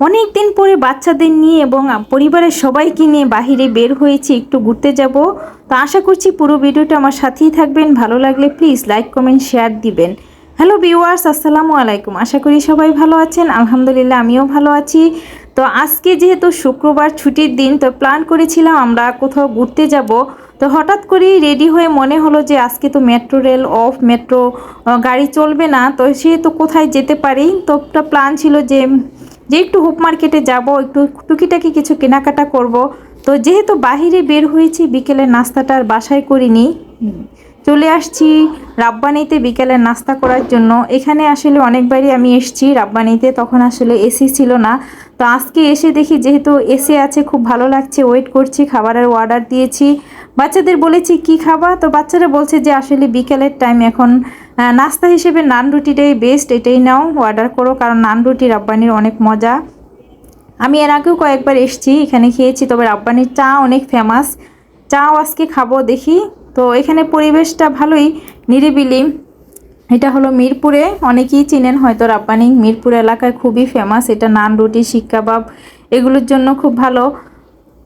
অনেক দিন পরে বাচ্চাদের নিয়ে এবং পরিবারের সবাইকে নিয়ে বাহিরে বের হয়েছি, একটু ঘুরতে যাব। তো আশা করছি পুরো ভিডিওটা আমার সাথেই থাকবেন। ভালো লাগলে প্লিজ লাইক কমেন্ট শেয়ার দিবেন। হ্যালো ভিউয়ার্স আসসালামু আলাইকুম। আশা করি সবাই ভালো আছেন। আলহামদুলিল্লাহ, আমিও ভালো আছি। তো আজকে যেহেতু শুক্রবার ছুটির দিন, তো প্ল্যান করেছিলাম আমরা কোথাও ঘুরতে যাব। তো হঠাৎ করেই রেডি হয়ে মনে হলো যে আজকে তো মেট্রো রেল অফ মেট্রো গাড়ি চলবে না। তো সেহেতু কোথায় যেতে পারি? তো প্ল্যান ছিল যে যে একটু হুপ মার্কেটে যাব, একটু টুকিটাকি কিছু কেনাকাটা করব। তো যেহেতু বাহিরে বের হয়েছি, বিকেলে নাস্তাটা আর বাসায় করিনি চলে আসছি রাব্বানিতে বিকেলের নাস্তা করার জন্য। এখানে আসলে অনেকবারই আমি এসেছি রাব্বানিতে, তখন আসলে এসি ছিল না। তো আজকে এসে দেখি যেহেতু এসি আছে, খুব ভালো লাগছে ওয়েট করছি, খাবারের অর্ডার দিয়েছি। বাচ্চাদের বলেছি, কি খাবা? তো বাচ্চারা বলছে যে, আসলে বিকেলের টাইম এখন নাস্তা হিসেবে নান রুটিটাই বেস্ট এটাই নাও অর্ডার করো। কারণ নান রুটি রাব্বানির অনেক মজা। আমি এর আগেও কয়েকবার এসেছি, এখানে খেয়েছি, তবে রাব্বানির চা অনেক ফেমাস চাও আজকে খাব, দেখি। তো এখানে পরিবেশটা ভালোই নিরিবিলি। এটা হলো মিরপুরে, অনেকেই চিনেন হয়তো রাব্বানি। মিরপুর এলাকায় খুবই ফেমাস এটা নান, রুটি শিক কাবাব এগুলোর জন্য খুব ভালো।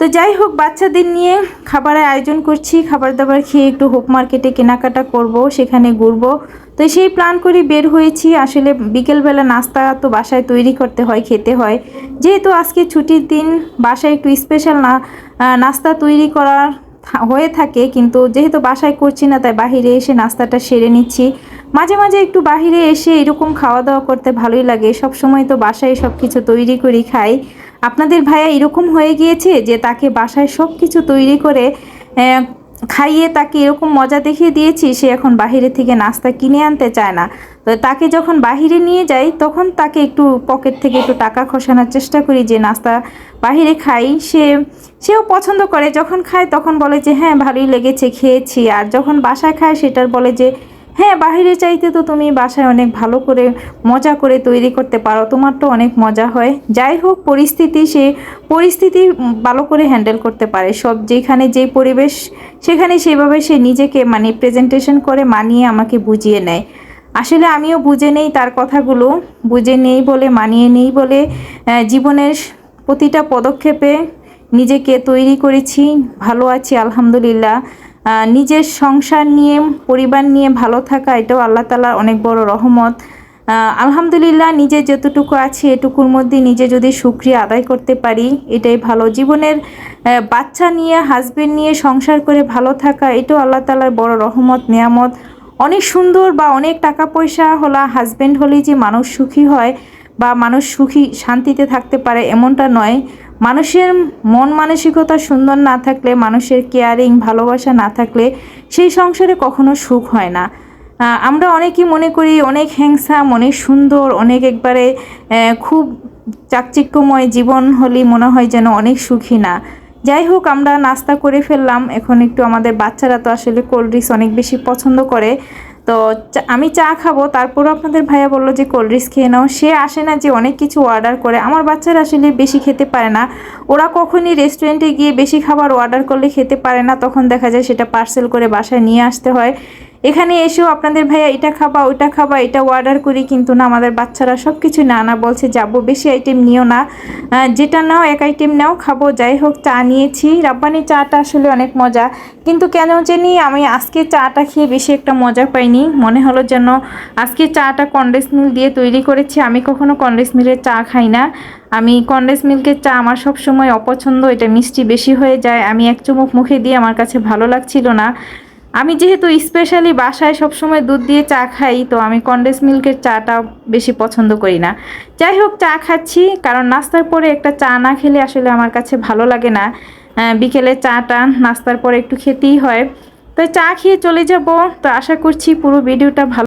তো যাই হোক, বাচ্চাদের নিয়ে খাবারের আয়োজন করছি খাবার দাবার খেয়ে একটু হোপ মার্কেটে কেনাকাটা করব, সেখানে ঘুরবো। তো সেই প্ল্যান করে বের হয়েছি। আসলে বিকেলবেলা নাস্তা তো বাসায় তৈরি করতে হয়, খেতে হয়। যেহেতু আজকে ছুটির দিন, বাসায় একটু স্পেশাল না নাস্তা তৈরি করার হয়ে থাকে, কিন্তু যেহেতু বাসায় করছি না, তাই বাহিরে এসে নাস্তাটা সেরে নিচ্ছি। মাঝে মাঝে একটু বাহিরে এসে এরকম খাওয়া দাওয়া করতে ভালোই লাগে। সব সময় তো বাসায় সব কিছু তৈরি করি, খাই। আপনাদের ভাইয়া এরকম হয়ে গিয়েছে যে তাকে বাসায় সব কিছু তৈরি করে খাইয়ে তাকে এরকম মজা দেখিয়ে দিয়েছি, সে এখন বাহিরে থেকে নাস্তা কিনে আনতে চায় না। তো তাকে যখন বাহিরে নিয়ে যাই, তখন তাকে একটু পকেট থেকে একটু টাকা খসানোর চেষ্টা করি যে নাস্তা বাহিরে খাই। সে, সেও পছন্দ করে। যখন খায়, তখন বলে যে হ্যাঁ ভালোই লেগেছে, খেয়েছি। আর যখন বাসায় খায়, সেটার বলে যে হ্যাঁ বাহিরে চাইতে তো তুমি বাসায় অনেক ভালো করে মজা করে তৈরি করতে পারো। তোমার তো অনেক মজা হয়। যাই হোক, পরিস্থিতি সে, পরিস্থিতি ভালো করে হ্যান্ডেল করতে পারে। সব যেখানে যেই পরিবেশ, সেখানে সেভাবে সে নিজেকে মানে প্রেজেন্টেশন করে মানিয়ে আমাকে বুঝিয়ে নেয়। আসলে আমিও বুঝে নেই তার কথাগুলো। বুঝে নেই বলে, মানিয়ে নেই বলে জীবনের প্রতিটা পদক্ষেপে নিজেকে তৈরি করেছি। ভালো আছি, আলহামদুলিল্লাহ। নিজের সংসার নিয়ে, পরিবার নিয়ে ভালো থাকা, এটাও আল্লাহ তালার অনেক বড় রহমত। আলহামদুলিল্লাহ নিজে যতটুকু আছে, এটুকুর মধ্যে নিজে যদি সুক্রিয়া আদায় করতে পারি, এটাই ভালো। জীবনের বাচ্চা নিয়ে হাজবেন্ড নিয়ে সংসার করে ভালো থাকা, এটাও আল্লাহ তালার বড় রহমত, নিয়ামত। অনেক সুন্দর বা অনেক টাকা পয়সা হলা হাজবেন্ড হলেই যে মানুষ সুখী হয় বা মানুষ সুখী শান্তিতে থাকতে পারে, এমনটা নয়। মানুষের মন মানসিকতা সুন্দর না থাকলে, মানুষের কেয়ারিং ভালোবাসা না থাকলে সেই সংসারে কখনো সুখ হয় না। আমরা অনেকেই মনে করি অনেক হ্যাংসাম অনেক সুন্দর, অনেক একবারে খুব চাকচিক্যময় জীবন হলেই মনে হয় যেন অনেক সুখী না। যাই হোক, আমরা নাস্তা করে ফেললাম। এখন একটু আমাদের বাচ্চারা তো আসলে কোল্ড ড্রিঙ্কস অনেক বেশি পছন্দ করে। তো আমি চা খাব, তারপরও আপনাদের ভাইয়া বলল যে কোল্ড ড্রিঙ্কস খেয়ে নাও। সে আসে না যে অনেক কিছু অর্ডার করে। আমার বাচ্চারা আসলে বেশি খেতে পারে না। ওরা কখনই রেস্টুরেন্টে গিয়ে বেশি খাবার অর্ডার করলে খেতে পারে না। তখন দেখা যায় সেটা পার্সেল করে বাসায় নিয়ে আসতে হয়। এখানে এসেও আপনাদের, ভাইয়া, এটা খাবা, ওইটা খাবা, এটা অর্ডার করি, কিন্তু না, আমাদের বাচ্চারা সব কিছু না না, বলছে, যাব, বেশি আইটেম নিও না। যেটা নাও, এক আইটেম নাও, খাব, যাই হোক, চা নিয়েছি। রাব্বানি, চাটা আসলে অনেক মজা। কিন্তু কেন জানি আমি আজকে চাটা খেয়ে বেশি একটা মজা পাইনি। মনে হলো যেন আজকে চাটা কন্ডেন্স মিল্ক দিয়ে তৈরি করেছি। আমি কখনো কন্ডেন্স মিল্কের চা খাই না। আমি কন্ডেন্স মিল্কের চা আমার সব সময় অপছন্দ, এটা মিষ্টি বেশি হয়ে যায়। আমি এক চুমুক মুখে দিয়ে আমার কাছে ভালো লাগছিল না। আমি যেহেতু স্পেশালি বাসায় সবসময় দুধ দিয়ে চা খাই, তো আমি কন্ডেন্স মিল্কের চাটা বেশি পছন্দ করি না। যাই হোক, চা খাচ্ছি, কারণ নাস্তার পরে একটা চা না খেলে আসলে আমার কাছে ভালো লাগে না। বিকেলে চাটা নাস্তার পরে একটু খেতেই হয়। তো চা খেয়ে চলে যাব। তো আশা করছি পুরো ভিডিওটা ভালো